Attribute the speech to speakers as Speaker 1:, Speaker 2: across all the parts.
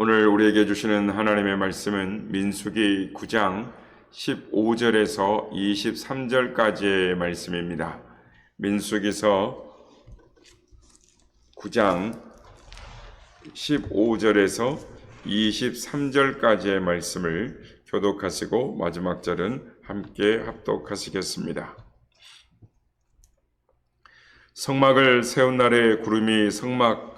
Speaker 1: 오늘 우리에게 주시는 하나님의 말씀은 민수기 9장 15절에서 23절까지의 말씀입니다. 민수기서 9장 15절에서 23절까지의 말씀을 교독하시고 마지막 절은 함께 합독하시겠습니다. 성막을 세운 날에 구름이 성막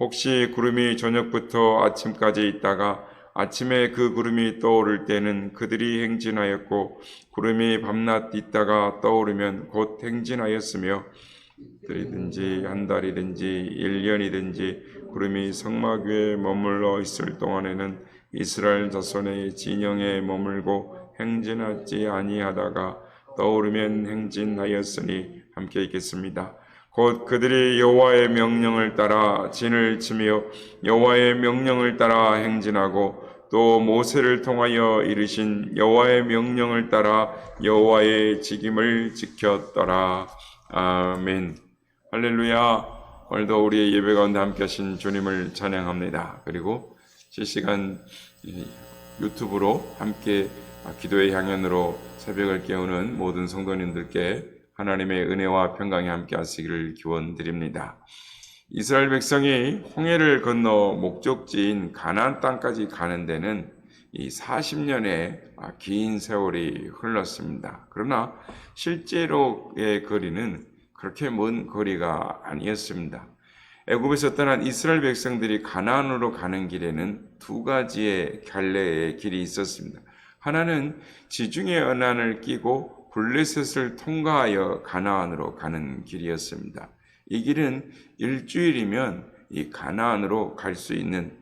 Speaker 1: 혹시 구름이 저녁부터 아침까지 있다가 아침에 그 구름이 떠오를 때는 그들이 행진하였고 구름이 밤낮 있다가 떠오르면 곧 행진하였으며 들이든지 한 달이든지 일 년이든지 구름이 성막 위에 머물러 있을 동안에는 이스라엘 자손의 진영에 머물고 행진하지 아니하다가 떠오르면 행진하였으니 함께 읽겠습니다. 곧 그들이 여호와의 명령을 따라 진을 치며 여호와의 명령을 따라 행진하고 또 모세를 통하여 이르신 여호와의 명령을 따라 여호와의 직임을 지켰더라. 아멘. 할렐루야. 오늘도 우리의 예배 가운데 함께 하신 주님을 찬양합니다. 그리고 실시간 유튜브로 함께 기도의 향연으로 새벽을 깨우는 모든 성도님들께 하나님의 은혜와 평강이 함께 하시기를 기원드립니다. 이스라엘 백성이 홍해를 건너 목적지인 가나안 땅까지 가는 데는 이 40년의 긴 세월이 흘렀습니다. 그러나 실제로의 거리는 그렇게 먼 거리가 아니었습니다. 애굽에서 떠난 이스라엘 백성들이 가나안으로 가는 길에는 두 가지의 갈래의 길이 있었습니다. 하나는 지중해 언안을 끼고 블레셋을 통과하여 가나안으로 가는 길이었습니다. 이 길은 일주일이면 이 가나안으로 갈 수 있는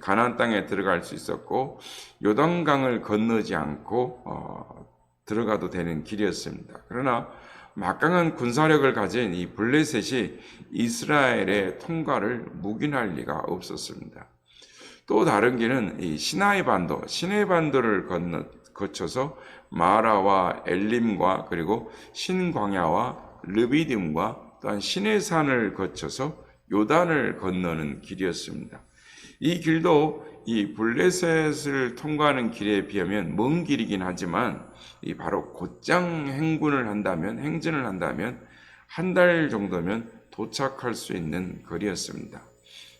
Speaker 1: 가나안 땅에 들어갈 수 있었고 요단강을 건너지 않고 어, 들어가도 되는 길이었습니다. 그러나 막강한 군사력을 가진 이 블레셋이 이스라엘의 통과를 묵인할 리가 없었습니다. 또 다른 길은 이 시나이 반도, 시나이 반도를 건너 거쳐서 마라와 엘림과 그리고 신광야와 르비딤과 또한 신의 산을 거쳐서 요단을 건너는 길이었습니다. 이 길도 이 블레셋을 통과하는 길에 비하면 먼 길이긴 하지만 이 바로 곧장 행군을 한다면 행진을 한다면 한 달 정도면 도착할 수 있는 거리였습니다.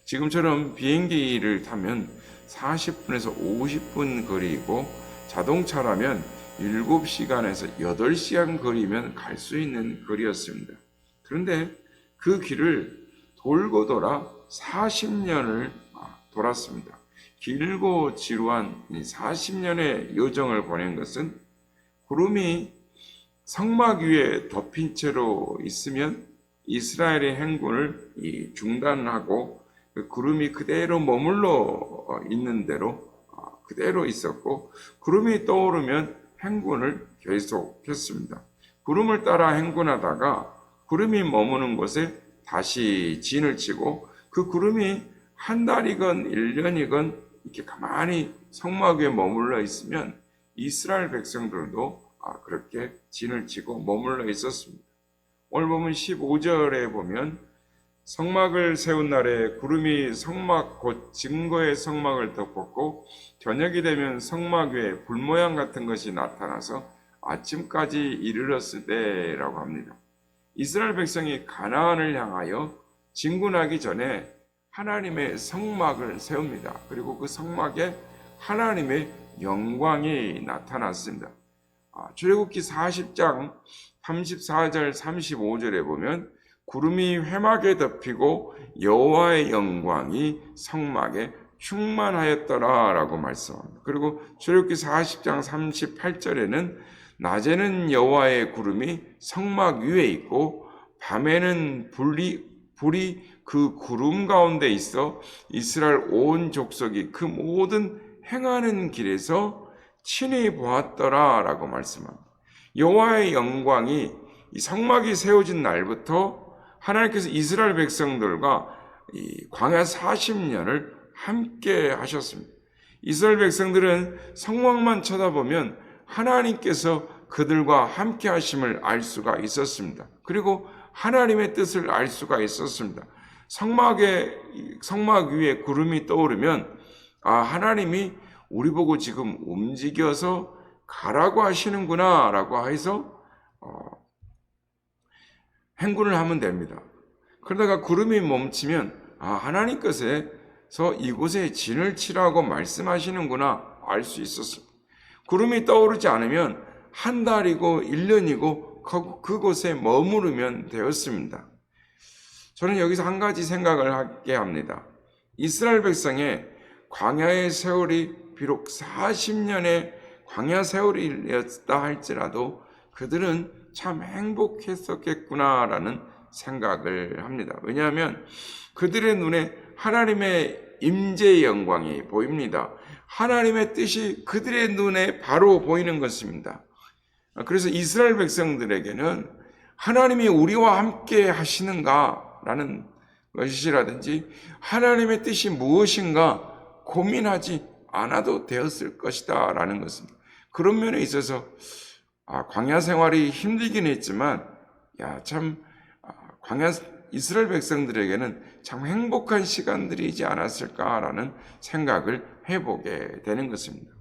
Speaker 1: 지금처럼 비행기를 타면 40분에서 50분 거리이고 자동차라면 7시간에서 8시간 거리면 갈 수 있는 거리였습니다. 그런데 그 길을 돌고 돌아 40년을 돌았습니다. 길고 지루한 40년의 여정을 보낸 것은 구름이 성막 위에 덮인 채로 있으면 이스라엘의 행군을 중단하고 그 구름이 그대로 머물러 있는 대로 그대로 있었고 구름이 떠오르면 행군을 계속했습니다. 구름을 따라 행군하다가 구름이 머무는 곳에 다시 진을 치고 그 구름이 한 달이건 일 년이건 이렇게 가만히 성막 위에 머물러 있으면 이스라엘 백성들도 그렇게 진을 치고 머물러 있었습니다. 오늘 보면 15절에 보면 성막을 세운 날에 구름이 성막 곧 증거의 성막을 덮었고 저녁이 되면 성막 위에 불 모양 같은 것이 나타나서 아침까지 이르렀을 때라고 합니다. 이스라엘 백성이 가나안을 향하여 진군하기 전에 하나님의 성막을 세웁니다. 그리고 그 성막에 하나님의 영광이 나타났습니다. 아, 출애굽기 40장 34절 35절에 보면 구름이 회막에 덮이고 여호와의 영광이 성막에 충만하였더라라고 말씀합니다. 그리고 출애굽기 40장 38절에는 낮에는 여호와의 구름이 성막 위에 있고 밤에는 불이 불이 그 구름 가운데 있어 이스라엘 온 족속이 그 모든 행하는 길에서 친히 보았더라라고 말씀합니다. 여호와의 영광이 이 성막이 세워진 날부터 하나님께서 이스라엘 백성들과 이 광야 40년을 함께 하셨습니다. 이스라엘 백성들은 성막만 쳐다보면 하나님께서 그들과 함께 하심을 알 수가 있었습니다. 그리고 하나님의 뜻을 알 수가 있었습니다. 성막에 성막 위에 구름이 떠오르면 아 하나님이 우리 보고 지금 움직여서 가라고 하시는구나라고 해서 어, 행군을 하면 됩니다. 그러다가 구름이 멈추면 아 하나님 것에서 이곳에 진을 치라고 말씀하시는구나 알 수 있었습니다. 구름이 떠오르지 않으면 한 달이고 1년이고 그곳에 머무르면 되었습니다. 저는 여기서 한 가지 생각을 하게 합니다. 이스라엘 백성의 광야의 세월이 비록 40년의 광야 세월이었다 할지라도 그들은 참 행복했었겠구나라는 생각을 합니다. 왜냐하면 그들의 눈에 하나님의 임재의 영광이 보입니다. 하나님의 뜻이 그들의 눈에 바로 보이는 것입니다. 그래서 이스라엘 백성들에게는 하나님이 우리와 함께 하시는가라는 것이라든지 하나님의 뜻이 무엇인가 고민하지 않아도 되었을 것이다 라는 것입니다. 그런 면에 있어서 아, 광야 생활이 힘들긴 했지만 야참 아, 광야 이스라엘 백성들에게는 참 행복한 시간들이지 않았을까라는 생각을 해보게 되는 것입니다.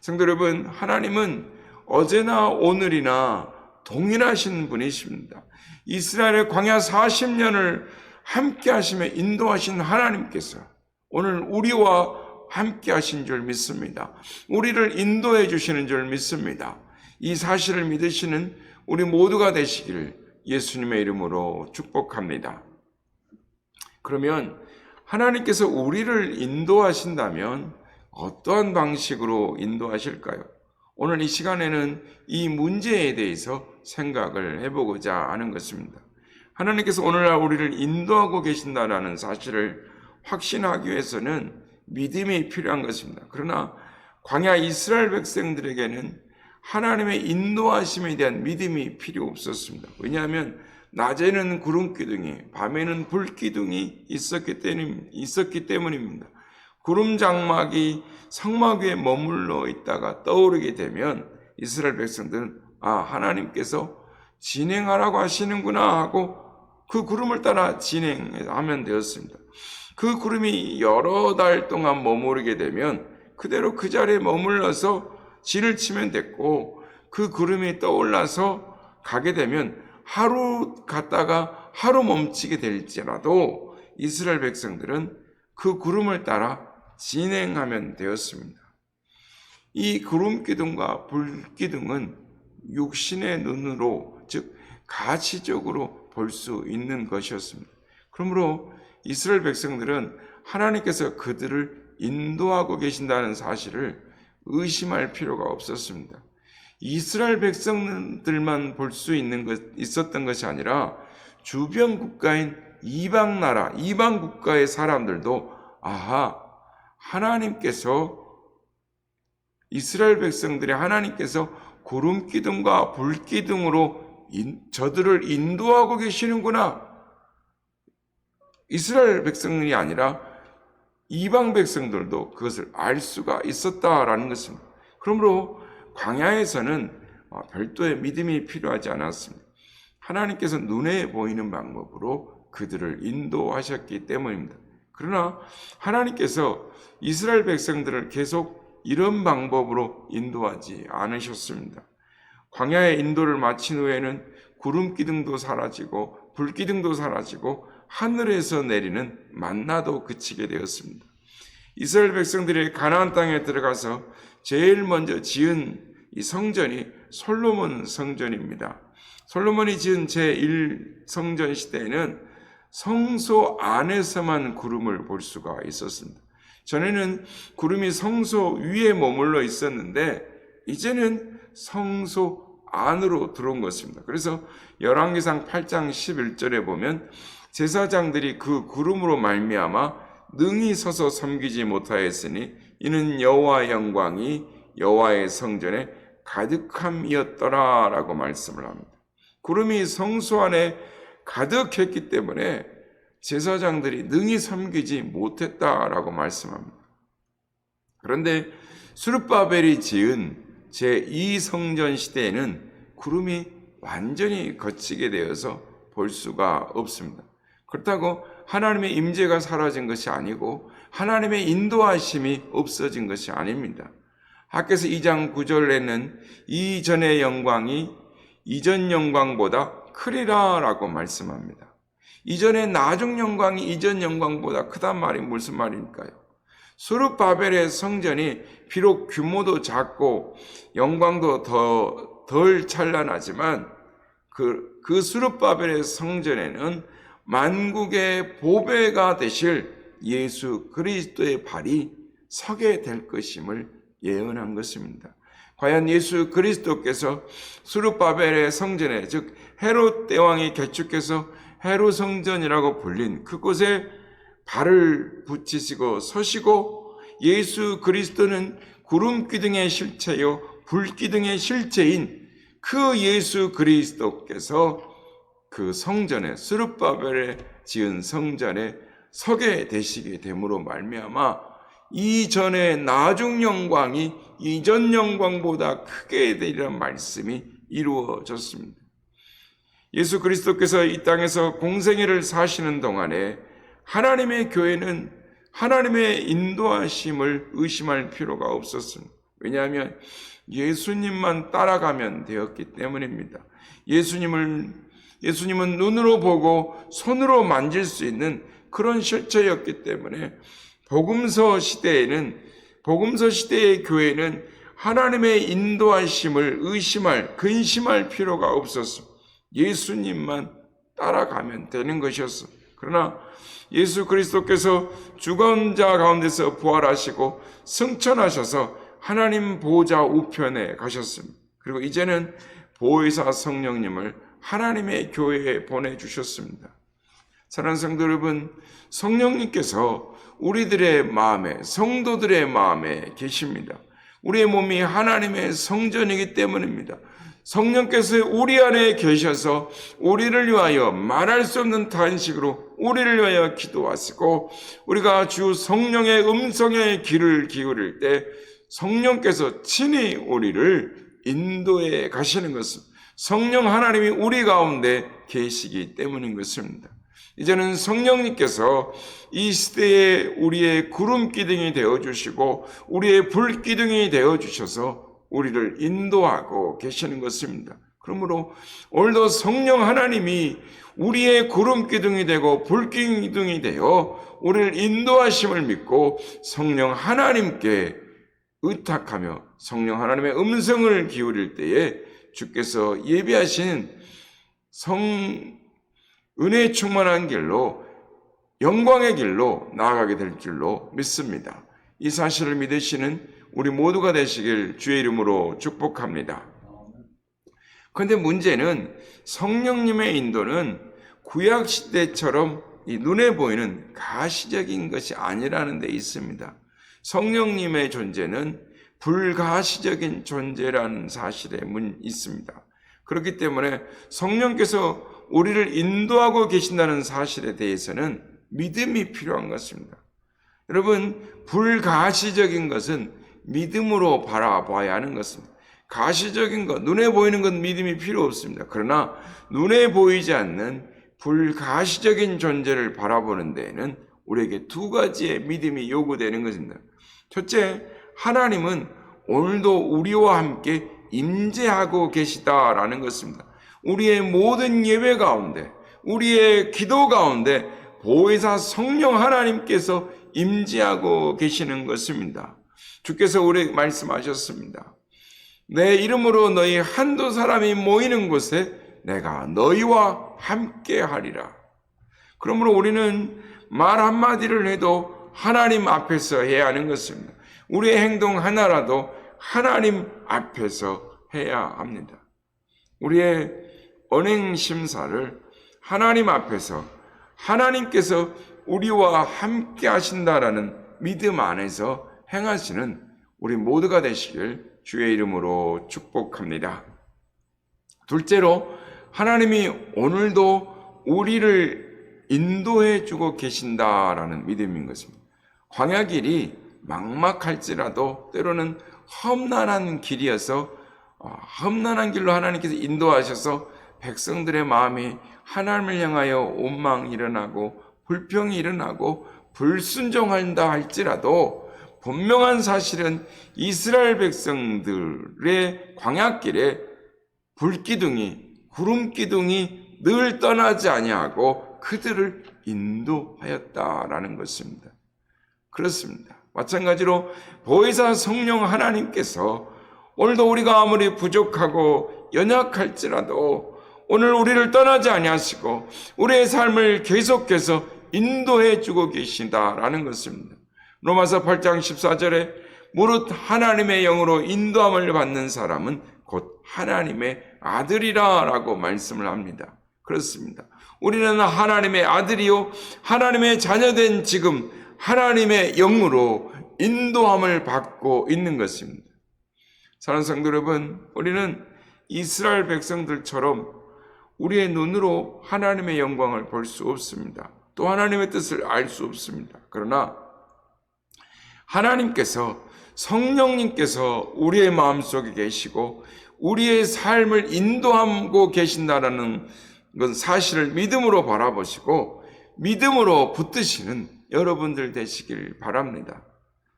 Speaker 1: 성도 여러분, 하나님은 어제나 오늘이나 동일하신 분이십니다. 이스라엘의 광야 40년을 함께 하시며 인도하신 하나님께서 오늘 우리와 함께 하신 줄 믿습니다. 우리를 인도해 주시는 줄 믿습니다. 이 사실을 믿으시는 우리 모두가 되시기를 예수님의 이름으로 축복합니다. 그러면 하나님께서 우리를 인도하신다면 어떠한 방식으로 인도하실까요? 오늘 이 시간에는 이 문제에 대해서 생각을 해보고자 하는 것입니다. 하나님께서 오늘날 우리를 인도하고 계신다라는 사실을 확신하기 위해서는 믿음이 필요한 것입니다. 그러나 광야 이스라엘 백성들에게는 하나님의 인도하심에 대한 믿음이 필요 없었습니다. 왜냐하면 낮에는 구름 기둥이, 밤에는 불 기둥이 있었기, 때문, 있었기 때문입니다. 구름 장막이 성막 위에 머물러 있다가 떠오르게 되면 이스라엘 백성들은 아 하나님께서 진행하라고 하시는구나 하고 그 구름을 따라 진행하면 되었습니다. 그 구름이 여러 달 동안 머무르게 되면 그대로 그 자리에 머물러서 진을 치면 됐고 그 구름이 떠올라서 가게 되면 하루 갔다가 하루 멈추게 될지라도 이스라엘 백성들은 그 구름을 따라 진행하면 되었습니다. 이 구름 기둥과 불 기둥은 육신의 눈으로 즉 가치적으로 볼 수 있는 것이었습니다. 그러므로 이스라엘 백성들은 하나님께서 그들을 인도하고 계신다는 사실을 의심할 필요가 없었습니다. 이스라엘 백성들만 볼 수 있는 것 있었던 것이 아니라 주변 국가인 이방 나라, 이방 국가의 사람들도 아하 하나님께서 이스라엘 백성들의 하나님께서 구름 기둥과 불 기둥으로 저들을 인도하고 계시는구나. 이스라엘 백성이 아니라 이방 백성들도 그것을 알 수가 있었다라는 것입니다. 그러므로 광야에서는 어, 별도의 믿음이 필요하지 않았습니다. 하나님께서 눈에 보이는 방법으로 그들을 인도하셨기 때문입니다. 그러나 하나님께서 이스라엘 백성들을 계속 이런 방법으로 인도하지 않으셨습니다. 광야의 인도를 마친 후에는 구름 기둥도 사라지고 불 기둥도 사라지고 하늘에서 내리는 만나도 그치게 되었습니다. 이스라엘 백성들이 가나안 땅에 들어가서 제일 먼저 지은 이 성전이 솔로몬 성전입니다. 솔로몬이 지은 제1성전 시대에는 성소 안에서만 구름을 볼 수가 있었습니다. 전에는 구름이 성소 위에 머물러 있었는데 이제는 성소 안으로 들어온 것입니다. 그래서 열왕기상 8장 11절에 보면 제사장들이 그 구름으로 말미암아 능히 서서 섬기지 못하였으니 이는 여호와 영광이 여호와의 성전에 가득함이었더라라고 말씀을 합니다. 구름이 성소 안에 가득했기 때문에 제사장들이 능히 섬기지 못했다라고 말씀합니다. 그런데 수르바벨이 지은 제2성전 시대에는 구름이 완전히 거치게 되어서 볼 수가 없습니다. 그렇다고 하나님의 임재가 사라진 것이 아니고 하나님의 인도하심이 없어진 것이 아닙니다. 학께서 2장 9절에는 이전의 영광이 이전 영광보다 크리라라고 말씀합니다. 이전의 나중 영광이 이전 영광보다 크단 말이 무슨 말일까요? 수르바벨의 성전이 비록 규모도 작고 영광도 더 덜 찬란하지만 그, 그 수르바벨의 성전에는 만국의 보배가 되실 예수 그리스도의 발이 서게 될 것임을 예언한 것입니다. 과연 예수 그리스도께서 수르바벨의 성전에 즉 헤롯 대왕이 개축해서 헤롯 성전이라고 불린 그곳에 발을 붙이시고 서시고 예수 그리스도는 구름 기둥의 실체요 불 기둥의 실체인 그 예수 그리스도께서 그 성전에 스룹바벨에 지은 성전에 서게 되시게 됨으로 말미암아 이전의 나중 영광이 이전 영광보다 크게 되리란 말씀이 이루어졌습니다. 예수 그리스도께서 이 땅에서 공생애를 사시는 동안에 하나님의 교회는 하나님의 인도하심을 의심할 필요가 없었습니다. 왜냐하면 예수님만 따라가면 되었기 때문입니다. 예수님을 예수님은 눈으로 보고 손으로 만질 수 있는 그런 실체였기 때문에 복음서 시대에는 복음서 시대의 교회는 하나님의 인도하심을 의심할 근심할 필요가 없었어. 예수님만 따라가면 되는 것이었어. 그러나 예수 그리스도께서 죽은 자 가운데서 부활하시고 승천하셔서 하나님 보호자 우편에 가셨습니다. 그리고 이제는 보혜사 성령님을 하나님의 교회에 보내주셨습니다. 사랑하는 성도 여러분, 성령님께서 우리들의 마음에, 성도들의 마음에 계십니다. 우리의 몸이 하나님의 성전이기 때문입니다. 성령께서 우리 안에 계셔서 우리를 위하여 말할 수 없는 탄식으로 우리를 위하여 기도하시고 우리가 주 성령의 음성에 귀를 기울일 때 성령께서 친히 우리를 인도해 가시는 것은 성령 하나님이 우리 가운데 계시기 때문인 것입니다. 이제는 성령님께서 이 시대에 우리의 구름 기둥이 되어 주시고 우리의 불 기둥이 되어 주셔서 우리를 인도하고 계시는 것입니다. 그러므로 오늘도 성령 하나님이 우리의 구름 기둥이 되고 불 기둥이 되어 우리를 인도하심을 믿고 성령 하나님께 의탁하며 성령 하나님의 음성을 기울일 때에 주께서 예비하신 성 은혜 충만한 길로 영광의 길로 나아가게 될 줄로 믿습니다. 이 사실을 믿으시는 우리 모두가 되시길 주의 이름으로 축복합니다. 그런데 문제는 성령님의 인도는 구약 시대처럼 눈에 보이는 가시적인 것이 아니라는 데 있습니다. 성령님의 존재는 불가시적인 존재라는 사실에 문 있습니다. 그렇기 때문에 성령께서 우리를 인도하고 계신다는 사실에 대해서는 믿음이 필요한 것입니다. 여러분, 불가시적인 것은 믿음으로 바라봐야 하는 것입니다. 가시적인 것, 눈에 보이는 건 믿음이 필요 없습니다. 그러나 눈에 보이지 않는 불가시적인 존재를 바라보는 데에는 우리에게 두 가지의 믿음이 요구되는 것입니다. 첫째, 하나님은 오늘도 우리와 함께 임재하고 계시다라는 것입니다. 우리의 모든 예배 가운데, 우리의 기도 가운데 보혜사 성령 하나님께서 임지하고 계시는 것입니다. 주께서 우리 말씀하셨습니다. 내 이름으로 너희 한두 사람이 모이는 곳에 내가 너희와 함께 하리라. 그러므로 우리는 말 한마디를 해도 하나님 앞에서 해야 하는 것입니다. 우리의 행동 하나라도 하나님 앞에서 해야 합니다. 우리의 언행 심사를 하나님 앞에서 하나님께서 우리와 함께 하신다라는 믿음 안에서 행하시는 우리 모두가 되시길 주의 이름으로 축복합니다. 둘째로 하나님이 오늘도 우리를 인도해 주고 계신다라는 믿음인 것입니다. 광야길이 막막할지라도 때로는 험난한 길이어서 어, 험난한 길로 하나님께서 인도하셔서 백성들의 마음이 하나님을 향하여 원망이 일어나고 불평이 일어나고 불순종한다 할지라도 분명한 사실은 이스라엘 백성들의 광야길에 불기둥이 구름 기둥이 늘 떠나지 아니하고 그들을 인도하였다라는 것입니다. 그렇습니다. 마찬가지로 보혜사 성령 하나님께서 오늘도 우리가 아무리 부족하고 연약할지라도 오늘 우리를 떠나지 아니하시고 우리의 삶을 계속해서 인도해 주고 계신다라는 것입니다. 로마서 8장 14절에 무릇 하나님의 영으로 인도함을 받는 사람은 곧 하나님의 아들이라라고 말씀을 합니다. 그렇습니다. 우리는 하나님의 아들이요 하나님의 자녀된 지금 하나님의 영으로 인도함을 받고 있는 것입니다. 사랑하는 성도 여러분, 우리는 이스라엘 백성들처럼 우리의 눈으로 하나님의 영광을 볼 수 없습니다. 또 하나님의 뜻을 알 수 없습니다. 그러나 하나님께서 성령님께서 우리의 마음속에 계시고 우리의 삶을 인도하고 계신다라는 건 사실을 믿음으로 바라보시고 믿음으로 붙드시는 여러분들 되시길 바랍니다.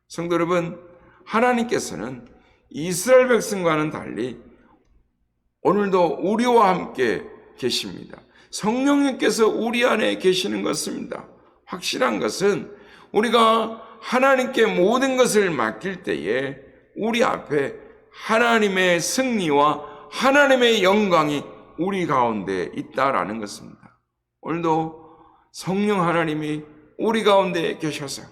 Speaker 1: 성도 여러분, 하나님께서는 이스라엘 백성과는 달리 오늘도 우리와 함께 계십니다. 성령님께서 우리 안에 계시는 것입니다. 확실한 것은 우리가 하나님께 모든 것을 맡길 때에 우리 앞에 하나님의 승리와 하나님의 영광이 우리 가운데 있다라는 것입니다. 오늘도 성령 하나님이 우리 가운데 계셔서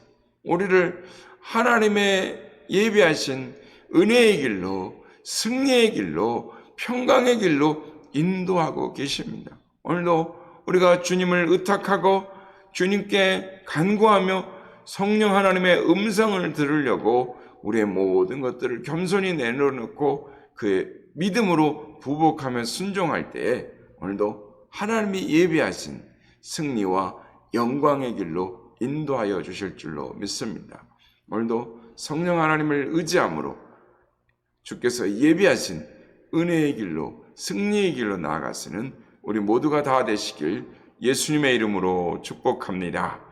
Speaker 1: 우리를 하나님의 예비하신 은혜의 길로 승리의 길로 평강의 길로 인도하고 계십니다. 오늘도 우리가 주님을 의탁하고 주님께 간구하며 성령 하나님의 음성을 들으려고 우리의 모든 것들을 겸손히 내려놓고 그의 믿음으로 부복하며 순종할 때에 오늘도 하나님이 예비하신 승리와 영광의 길로 인도하여 주실 줄로 믿습니다. 오늘도 성령 하나님을 의지함으로 주께서 예비하신 은혜의 길로 승리의 길로 나아가시는 우리 모두가 다 되시길 예수님의 이름으로 축복합니다.